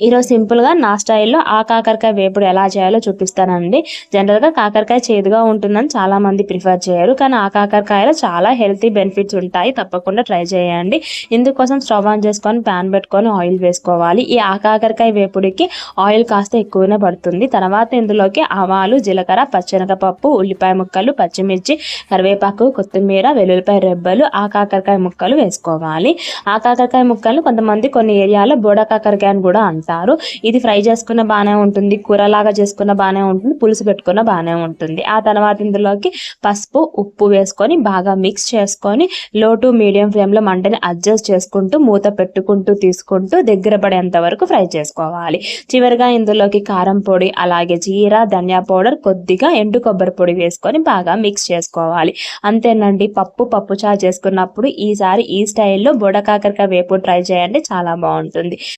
ఈరోజు సింపుల్గా నా స్టైల్లో ఆ కాకరకాయ వేపుడు ఎలా చేయాలో చూపిస్తానండి. జనరల్గా కాకరకాయ చేదుగా ఉంటుందని చాలా మంది ప్రిఫర్ చేయరు. కానీ ఆ కాకరకాయలో చాలా హెల్తీ బెనిఫిట్స్ ఉంటాయి. తప్పకుండా ట్రై చేయండి. ఇందుకోసం స్టవ్ ఆన్ చేసుకొని ప్యాన్ పెట్టుకొని ఆయిల్ వేసుకోవాలి. ఈ ఆ కాకరకాయ వేపుడికి ఆయిల్ కాస్త ఎక్కువనే పడుతుంది. తర్వాత ఇందులోకి ఆవాలు జీలకర్ర పచ్చెనగపప్పు ఉల్లిపాయ ముక్కలు పచ్చిమిర్చి కరివేపాకు కొత్తిమీర వెల్లుల్లిపాయ రెబ్బలు ఆ కాకరకాయ ముక్కలు వేసుకోవాలి. ఆ కాకరకాయ ముక్కలు కొంతమంది కొన్ని ఏరియాలో బోడ కాకరకాయ అని కూడా అంటారు. ఇది ఫ్రై చేసుకున్న బాగానే ఉంటుంది. కూరలాగా చేసుకున్న బాగానే ఉంటుంది. పులుసు పెట్టుకున్న బాగానే ఉంటుంది. ఆ తర్వాత ఇందులోకి పసుపు ఉప్పు వేసుకొని బాగా మిక్స్ చేసుకొని లో టు మీడియం ఫ్లేమ్లో మంటని అడ్జస్ట్ చేసుకుంటూ మూత పెట్టుకుంటూ తీసుకుంటూ దగ్గర పడేంత వరకు ఫ్రై చేసుకోవాలి. చివరిగా ఇందులోకి కారం పొడి అలాగే జీరా ధనియా పౌడర్ కొద్దిగా ఎండు కొబ్బరి పొడి వేసుకొని బాగా మిక్స్ చేసుకోవాలి. అంతేనండి పప్పు పప్పు చారు చేసుకున్నప్పుడు ఈసారి ఈ స్టైల్లో బొడ కాకరకాయ ట్రై చేయండి. చాలా బాగుంటుంది.